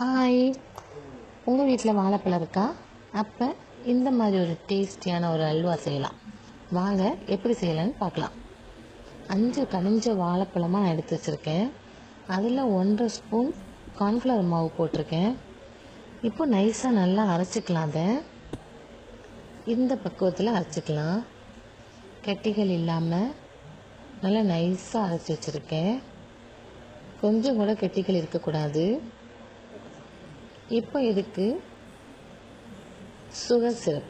Hi உங்கள் வீட்டில் வாழைப்பழம் இருக்கா? அப்போ இந்த மாதிரி ஒரு டேஸ்டியான ஒரு அல்வா செய்யலாம். வாங்க எப்படி செய்யலான்னு பார்க்கலாம். அஞ்சு கனிஞ்ச வாழைப்பழமாக நான் எடுத்து வச்சுருக்கேன். அதில் ஒன்றரை ஸ்பூன் கார்ன்ஃப்ளவர் மாவு போட்டிருக்கேன். இப்போ நைஸாக நல்லா அரைச்சிக்கலாம் அதை. இந்த பக்குவத்தில் அரைச்சிக்கலாம். கட்டிகள் இல்லாமல் நல்லா நைஸாக அரைச்சி வச்சுருக்கேன். கொஞ்சம் கூட கெட்டிகள் இருக்கக்கூடாது. இப்போ இதுக்கு சுகர் சிரப்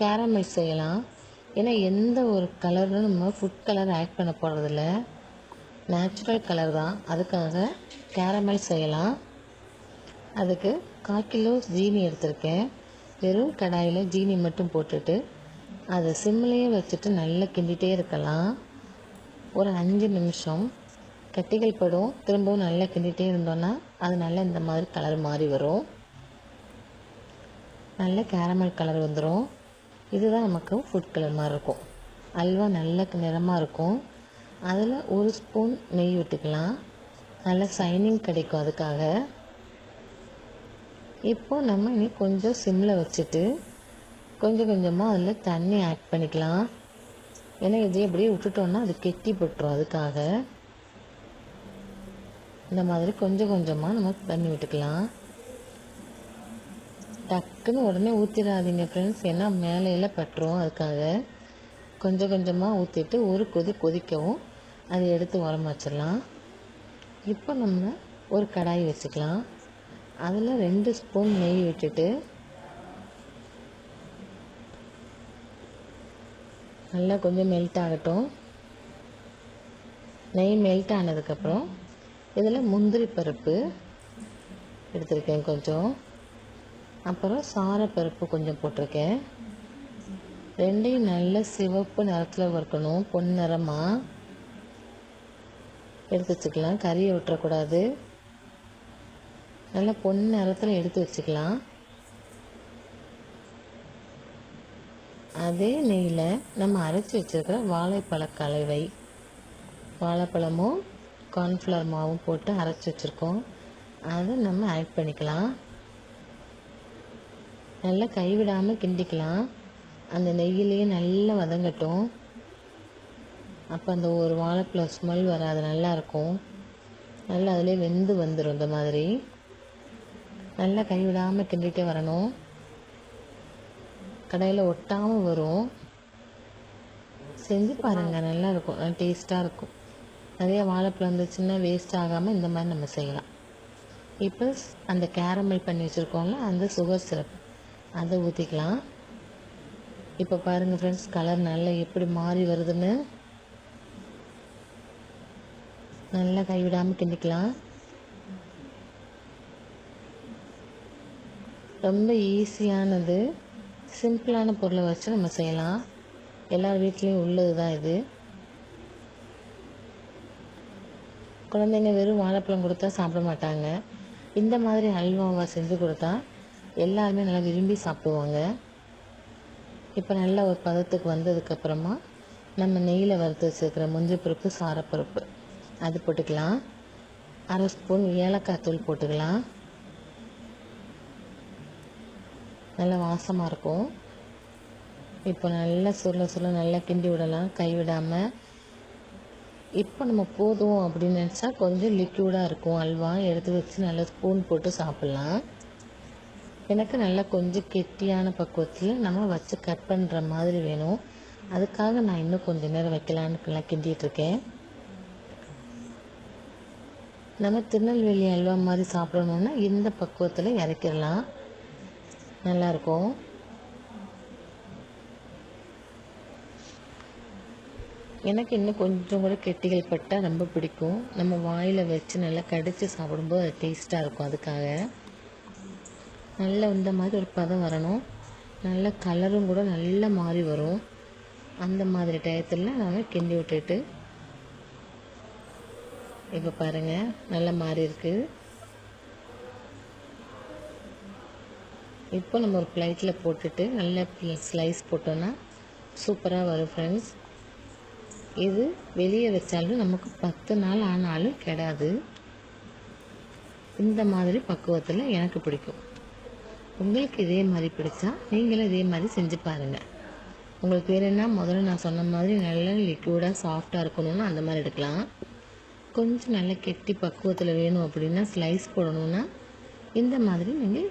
கேரமல் செய்யலாம். ஏன்னா எந்த ஒரு கலரும் நம்ம ஃபுட் கலர் ஆட் பண்ண போகிறதில்ல நேச்சுரல் கலர் தான். அதுக்காக கேரமல் செய்யலாம். அதுக்கு கால் கிலோ ஜீனி எடுத்திருக்கேன். வெறும் கடாயில் ஜீனி மட்டும் போட்டுட்டு அதை சிம்லேயே வச்சுட்டு நல்லா கிண்டிகிட்டே இருக்கலாம். ஒரு அஞ்சு நிமிஷம் கட்டிகள் படும் திரும்பவும் நல்லா கிண்டிகிட்டே இருந்தோன்னா அது நல்லா இந்த மாதிரி கலர் மாறி வரும். நல்ல கேரமல் கலர் வந்துடும் இதுதான் நமக்கு ஃபுட் கலர் மாதிரி இருக்கும். அல்வா நல்ல நிறமாக இருக்கும். அதில் ஒரு ஸ்பூன் நெய் விட்டுக்கலாம். நல்ல சைனிங் கிடைக்கும் அதுக்காக. இப்போ நம்ம இனி கொஞ்சம் சிம்மில் வச்சுட்டு கொஞ்சம் கொஞ்சமாக அதில் தண்ணி ஆட் பண்ணிக்கலாம். ஏன்னா இதே அப்படியே விட்டுட்டோன்னா அது கெட்டி போட்டுரும் அதுக்காக. இந்த மாதிரி கொஞ்சம் கொஞ்சமாக நம்ம தண்ணி விட்டுக்கலாம். டக்குன்னு உடனே ஊற்றிடாதீங்க ஃப்ரெண்ட்ஸ் ஏன்னா மேலையில் பட்டுரும் அதுக்காக. கொஞ்சம் கொஞ்சமாக ஊற்றிட்டு ஒரு கொதி கொதிக்கவும் அதை எடுத்து உரம் வச்சிடலாம். இப்போ நம்ம ஒரு கடாய் வச்சுக்கலாம். அதில் ரெண்டு ஸ்பூன் நெய் விட்டுட்டு நல்லா கொஞ்சம் மெல்ட் ஆகட்டும். நெய் மெல்ட் ஆனதுக்கப்புறம் இதில் முந்திரி பருப்பு எடுத்திருக்கேன் கொஞ்சம். அப்புறம் சாரப்பருப்பு கொஞ்சம் போட்டிருக்கேன். ரெண்டையும் நல்ல சிவப்பு நிறத்தில் வறுக்கணும். பொன் நிறமாக எடுத்து வச்சுக்கலாம். கறியை விட்டுறக்கூடாது. நல்லா பொன் நிறத்தில் எடுத்து வச்சுக்கலாம். அதே நெய்யில் நம்ம அரைச்சி வச்சுருக்கிற வாழைப்பழ கலவை. வாழைப்பழமும் கார்ன்ஃப்ளவர் மாவும் போட்டு அரைச்சி வச்சுருக்கோம். அதை நம்ம ஆட் பண்ணிக்கலாம். நல்லா கைவிடாமல் கிண்டிக்கலாம். அந்த நெய்யிலேயே நல்லா வதங்கட்டும். அப்போ அந்த ஒரு வாழைப்பழம் ஸ்மெல் வராது நல்லாயிருக்கும் நல்லா அதிலே வெந்து வந்துடும் இந்த மாதிரி. நல்லா கைவிடாமல் கிண்டிகிட்டே வரணும். கடையில் ஒட்டாமல் வரும். செஞ்சு பாருங்கள் நல்லாயிருக்கும் நல்லா டேஸ்ட்டாக இருக்கும். நிறைய வாழைப்பழம் இருந்துச்சுன்னா வேஸ்ட் ஆகாமல் இந்த மாதிரி நம்ம செய்யலாம். இப்போ அந்த கேரமல் பண்ணி வச்சுருக்கோம்ல அந்த சுகர் சிரப் அதை ஊற்றிக்கலாம் இப்போ பாருங்கள் ஃப்ரெண்ட்ஸ் கலர் நல்லா எப்படி மாறி வருதுன்னு. நல்லா கைவிடாமல் கிண்டிக்கலாம். ரொம்ப ஈஸியானது சிம்பிளான பொருளை வச்சு நம்ம செய்யலாம். எல்லார் வீட்லேயும் உள்ளது தான் இது. குழந்தைங்க வெறும் வாழைப்பழம் கொடுத்தா சாப்பிட மாட்டாங்க. இந்த மாதிரி அல்வாவை செஞ்சு கொடுத்தா எல்லாருமே நல்லா விரும்பி சாப்பிடுவாங்க. இப்போ நல்ல ஒரு பதத்துக்கு வந்ததுக்கப்புறமா நம்ம நெய்யில் வறுத்து வச்சுருக்கிற முந்திரி பருப்பு சாரப்பருப்பு அது போட்டுக்கலாம். அரை ஸ்பூன் ஏலக்காய் தூள் போட்டுக்கலாம். நல்லா வாசமாக இருக்கும். இப்போ நல்லா சுருள சுருள நல்லா கிண்டி விடலாம். கைவிடாமல் இப்போ நம்ம போதும் அப்படின்னு நினச்சா கொஞ்சம் லிக்யூடாக இருக்கும். அல்வா எடுத்து வச்சு நல்லா ஸ்பூன் போட்டு சாப்பிட்லாம். எனக்கு நல்லா கொஞ்சம் கெட்டியான பக்குவத்தில் நம்ம வச்சு கட் பண்ணுற மாதிரி வேணும். அதுக்காக நான் இன்னும் கொஞ்சம் நேரம் வைக்கலான்னு நல்லா கிண்டிகிட்டு இருக்கேன். நம்ம திருநெல்வேலி அல்வா மாதிரி சாப்பிடணுன்னா இந்த பக்குவத்தில் இறக்கிடலாம். நல்லாயிருக்கும் எனக்கு இன்னும் கொஞ்சம் கூட கெட்டிகள் பட்டால் ரொம்ப பிடிக்கும். நம்ம வாயில் வச்சு நல்லா கடித்து சாப்பிடும்போது அது டேஸ்ட்டாக இருக்கும் அதுக்காக. நல்லா இந்த மாதிரி ஒரு பதம் வரணும். நல்ல கலரும் கூட நல்லா மாறி வரும். அந்த மாதிரி டயத்தில் நாங்கள் கிண்டி விட்டுட்டு இப்போ பாருங்கள் நல்லா மாறி இருக்குது இப்போ நம்ம ஒரு பிளேட்டில் போட்டுட்டு நல்லா ஸ்லைஸ் போட்டோன்னா சூப்பராக வரும் ஃப்ரெண்ட்ஸ் இது வெளியே வச்சாலும் நமக்கு பத்து நாள் ஆனாலும் கெடாது. இந்த மாதிரி பக்குவத்தில் எனக்கு பிடிக்கும். உங்களுக்கு இதே மாதிரி பிடிச்சா நீங்களும் இதே மாதிரி செஞ்சு பாருங்கள் உங்களுக்கு வேறு என்ன? முதல்ல நான் சொன்ன மாதிரி நல்ல லிக்விடாக சாஃப்டாக இருக்கணும்னா அந்த மாதிரி எடுக்கலாம். கொஞ்சம் நல்ல கெட்டி பக்குவத்தில் வேணும் அப்படின்னா ஸ்லைஸ் போடணுன்னா இந்த மாதிரி நீங்கள்